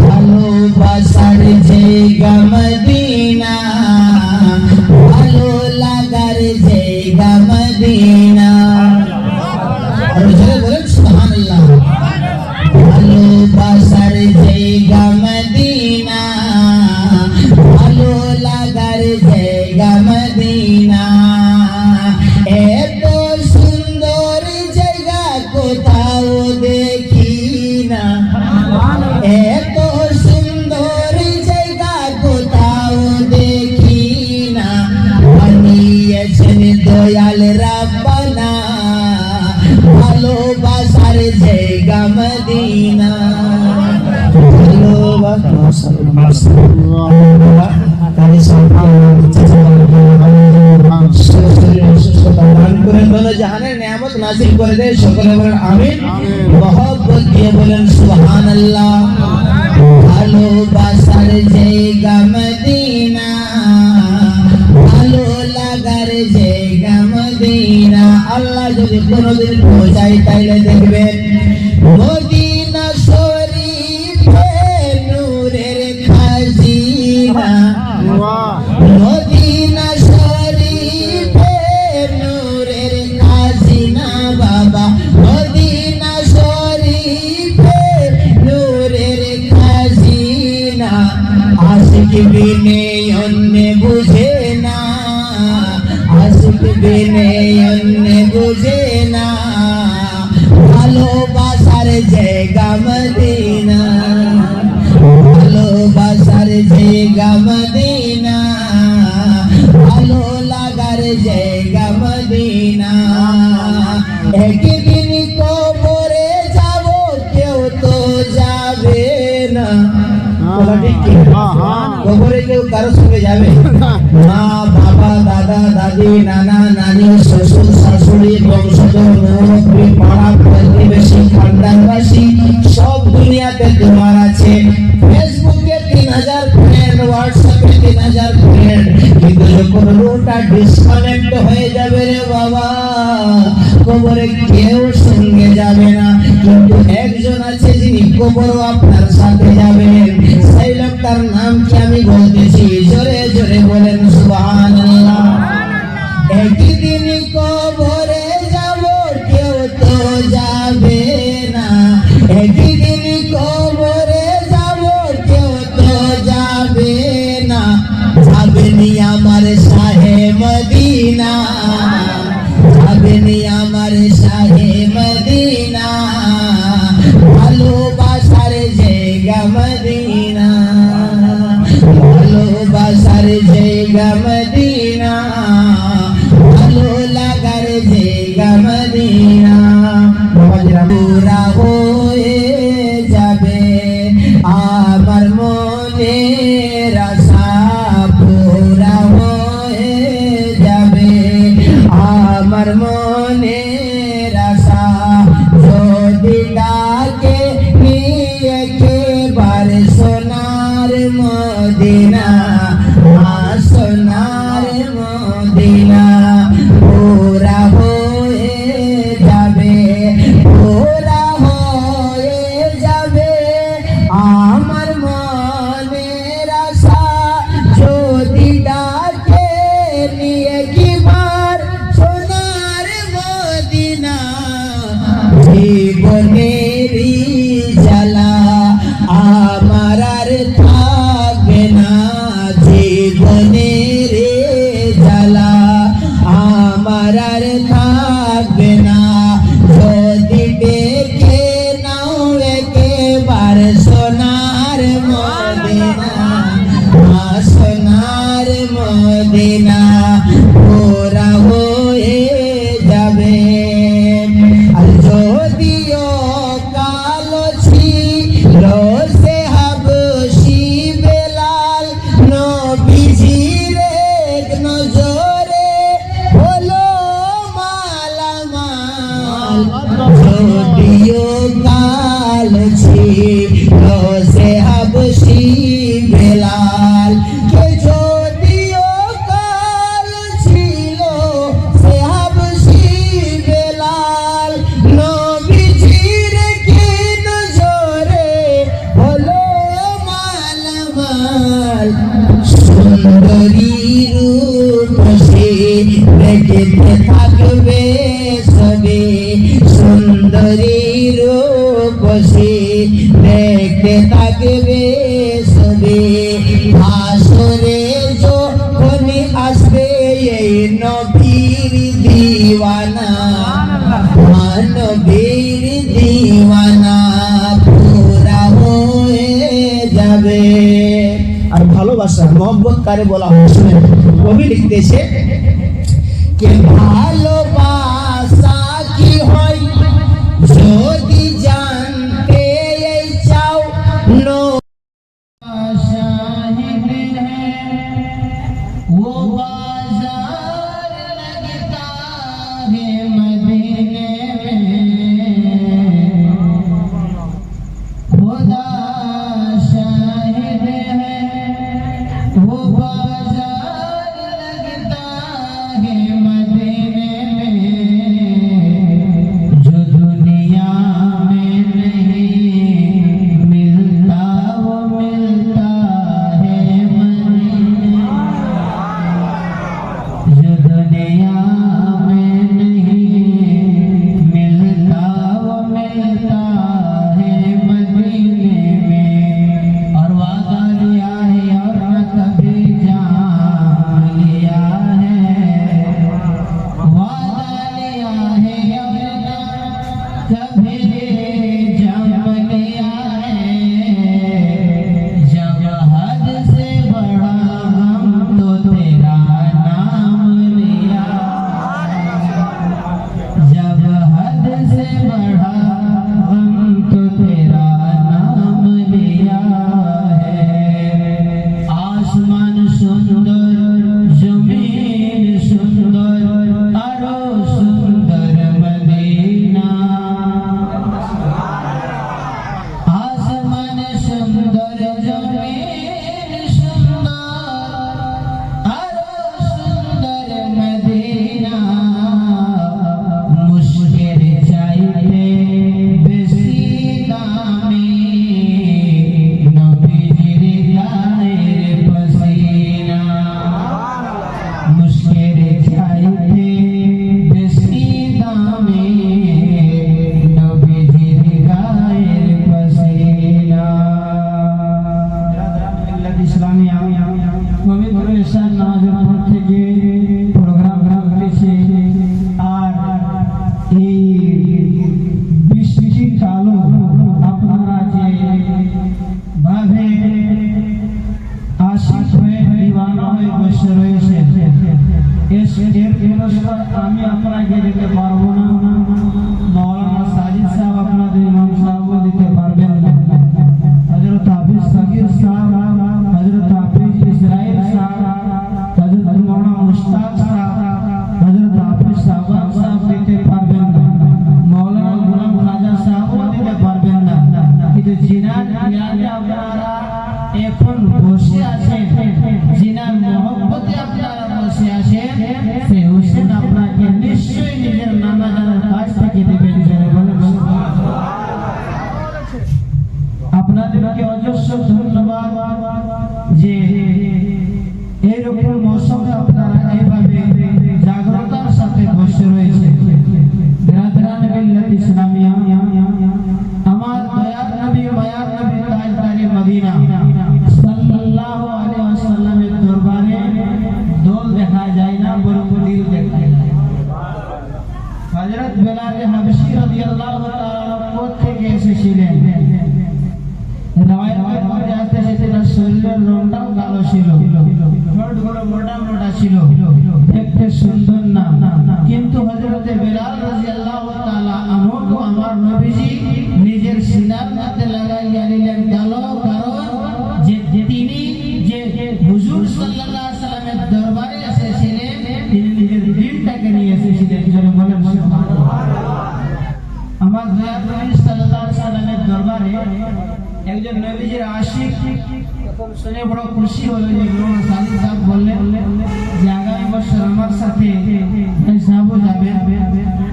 ভালোবাসার জায়গা মদিনা জাহানের নিয়ামত নাজিল করে সুবহানাল্লাহ। ভালোবাসার জায়গা মদিনা। ভালো আল্লাহ যদি কোনোদিন পৌঁছাই তাইলে দেখবেন আশিক বিনে অন্য বুঝে না। ভালোবাসার জায়গা মদিনা ভালোবাসার জায়গা মদিনা ভালো লাগার জায়গা মদিনা একদিন কবরে যাব কেউ তো যাবে না? কবরে কেউ কারোর সঙ্গে যাবে? বাবা দাদা, দাদি, নানা, নানি, শ্বশুর, শাশুড়ি, বংশধর, মুরব্বী, পাড়া প্রতিবেশী খানদানবাসী সব দুনিয়াতে তোমার আছে। ফেসবুকে তিন হাজার ফ্রেন্ড হোয়াটসঅ্যাপে তিন হাজার ফ্রেন্ড কিন্তু যখন রুটা ডিসকানেক্ট হয়ে যাবে রে বাবা, কবরে কেউ সঙ্গে যাবে না। কিন্তু একজন আছে যিনি কবরও আপনার সাথে যাবেন। সেই লোকটার নাম কি আমি বলতেছি? জোরে জোরে বলেন, সুবহানাল্লাহ। একদিন কবরে बोला। वो भी लिखते বিভিন্ন সময় আমি আপনারা এগিয়ে যেতে পারব না। মৌসুমে আপনারা এইভাবে জাগ্রতার সাথে বসে রয়েছে রাধরান বিল্লাত ইসলাম একজন নবীজির আশিক শুনে বড় খুশি হলো যে ইমাম সাদিক সাহেব বললেন যে আগামী বছর আমার সাথে সাহাবো যাবে।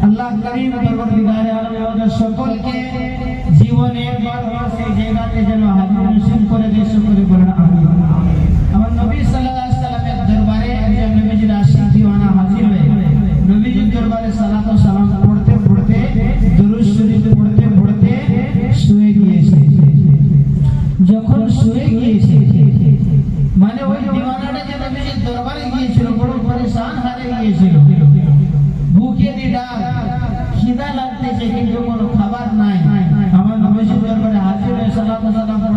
আল্লাহ করিম পরবর্তীকারে আমাদের সকলকে জীবনে খাবার নাই আমার নবীজির দরবারে হাজির হয়ে সালাত সালাম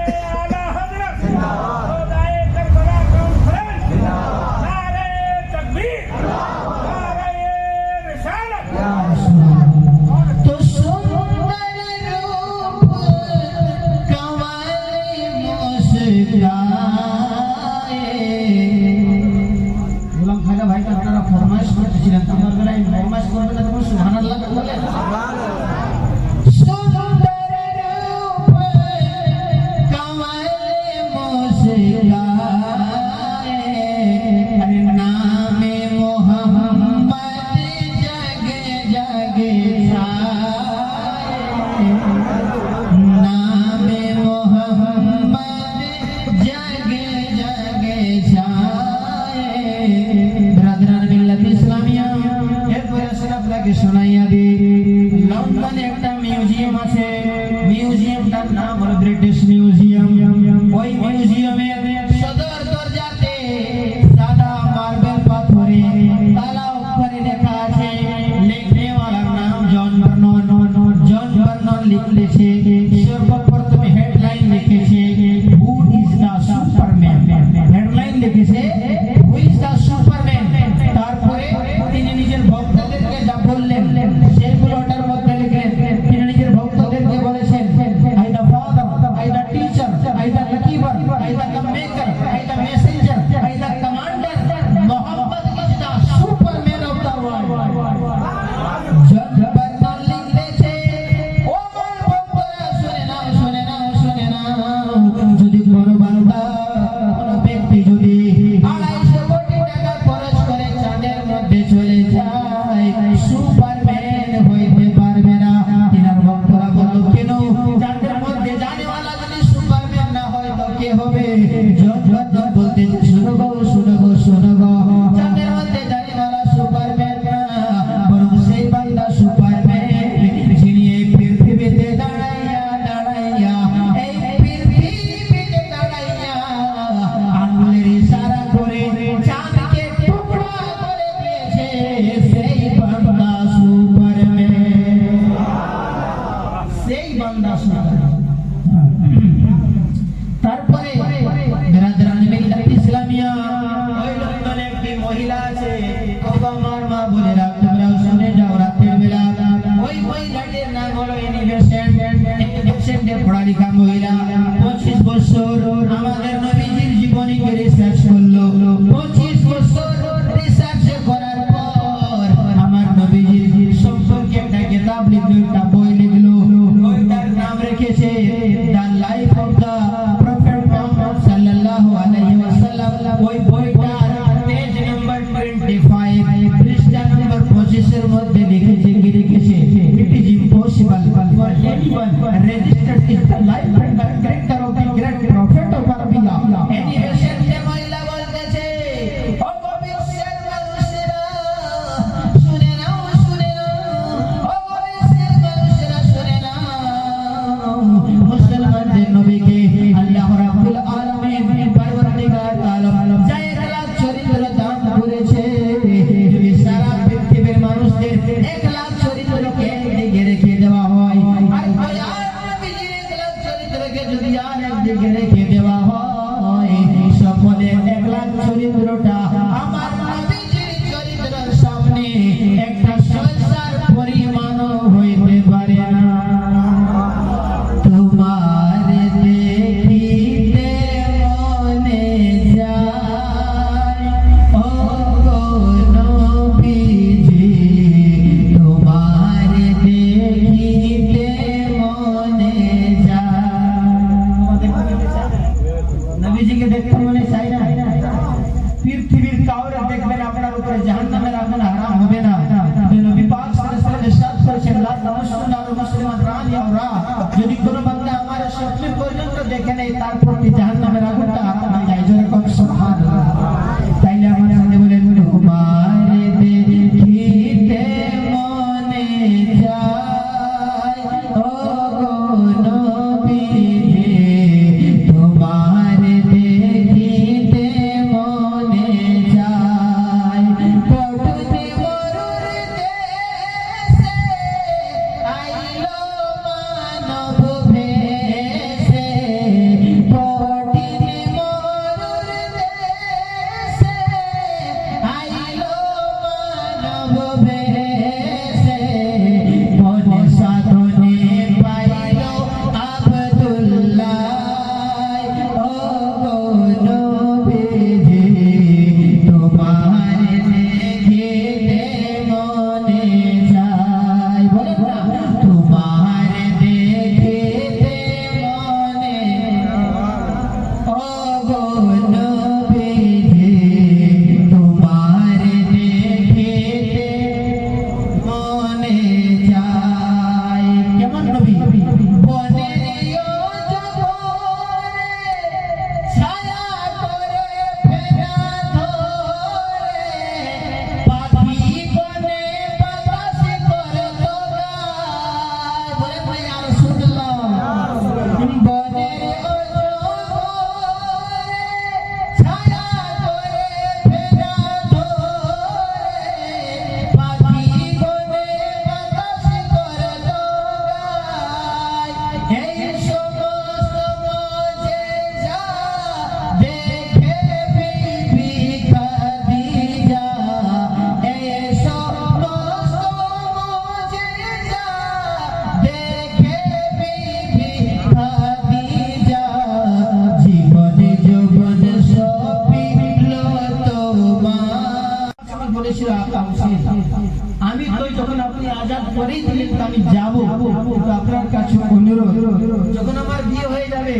যখন আমার বিয়ে হয়ে যাবে,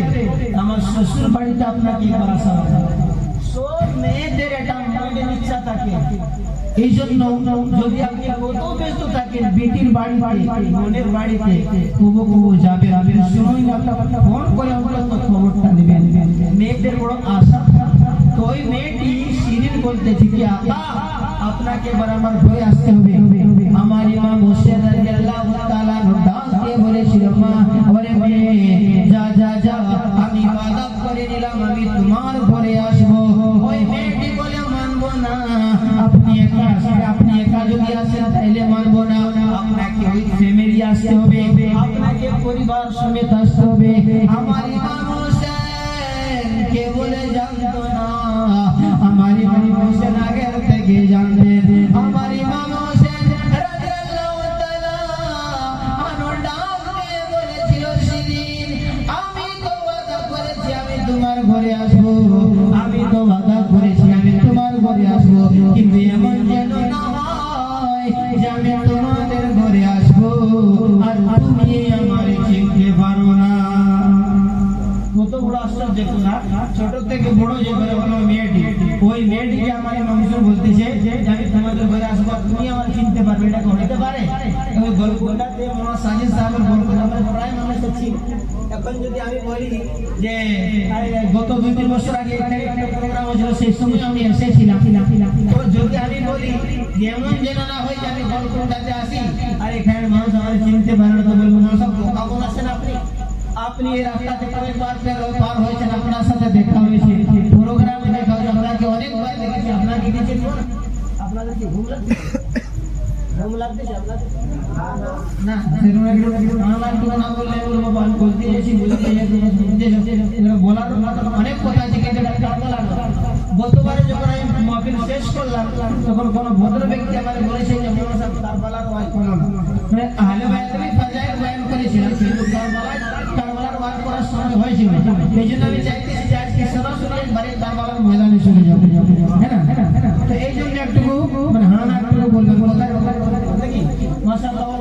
আমার শ্বশুর বাড়িতে আপনাকে একবার আসা সব মেয়েদের থাকে। এই জন্য যদি আপনি কত ব্যস্ত যাবে। আপনি মেয়েদের বড় আশা। তো মেয়েটি শিরিন বলতেছি কি, আপা, আপনাকে এবার আমার ঘরে আসতে হবে। আমার ইমাম হোসেন যা যা যা, আমি ওয়াদা করে নিলাম, আমি তোমার ঘরে আসব। ওই মেয়েটি বলে, মানবো না। আপনি একা আসলে আপনি একা যদি আসেন, তাইলে মানবো না। আপনাকে ওই ফ্যামিলি আসতে হবে। আপনাকে পরিবার সমেত আসতে হবে। আমার থেকে বড় যে ঘরে হলো মেয়েটি। ওই মেয়েটিকে আমার মানুষের বলতেছে আমি তোমাদের ঘরে আসব তুমি আমার চিনতে পারবে এটা হতে পারে? ওই গল্পটাতে মোহাম্মদ সাজিদ সাহেবের গল্প আমরা প্রায় মানুষ আছি এখন যদি আমি বলি যে গত দুই তিন বছর আগে একটা প্রোগ্রাম হয়েছিল, সেই সময় আমি এসেছিলাম তো যদি আমি বলি যে, এমন যেন না হয় যে আমি গল্পটাতে আসি, আর এখানে মানুষ আমার চিনতে পারে না, তো বলব মানুষ বোকা বোন আছেন আপনি আপনি এই রাস্তা থেকে কয়েকবার পের- পার হয়েছেন আপনার সাথে দেখা হয়েছে প্রোগ্রামে দেখা হয়েছে আপনাকে অনেকবার দেখেছি আপনাকে কি চিনব না? আপনাদের কি ঘুম লাগছে ঘুম লাগতেছে আপনাদের না সেরকম একটু আমার একটু না বললে আমি বলব আমি বলতে এসেছি বলতে এসেছি, শুনতে এসেছি। এগুলো বলার অনেক কথা আছে কিন্তু এটা কাজে লাগল না। গতবারে যখন আমি মহফিল শেষ করলাম তখন কোনো ভদ্র ব্যক্তি আমাকে বলেছে যে মোহন সাহেব কারবালার ওয়াজ করো না মানে আহলে বাইতে আমি ফাজাইল বয়ান করেছিলাম এই জন্য আমি চাইতেছি যে আজকে সরাসরি একবারে কারবালার ময়দানে চলে যাব হ্যাঁ না তো এই জন্য একটুকু মানে হ্যাঁ বলবেন কি মাশাআল্লাহ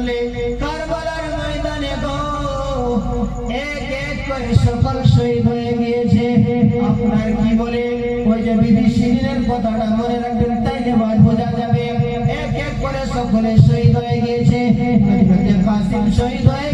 করলে কারবালার ময়দানে গো। এক এক করে সকল শহীদ হয়ে গিয়েছে। আপনার কি বলে? ওই যে বিধি শিবিরের কথাটা মনে রাখবেন, তাইলে বাদ বোঝা যাবে। এক এক করে সকলে শহীদ হয়ে গিয়েছে। শহীদ হয়ে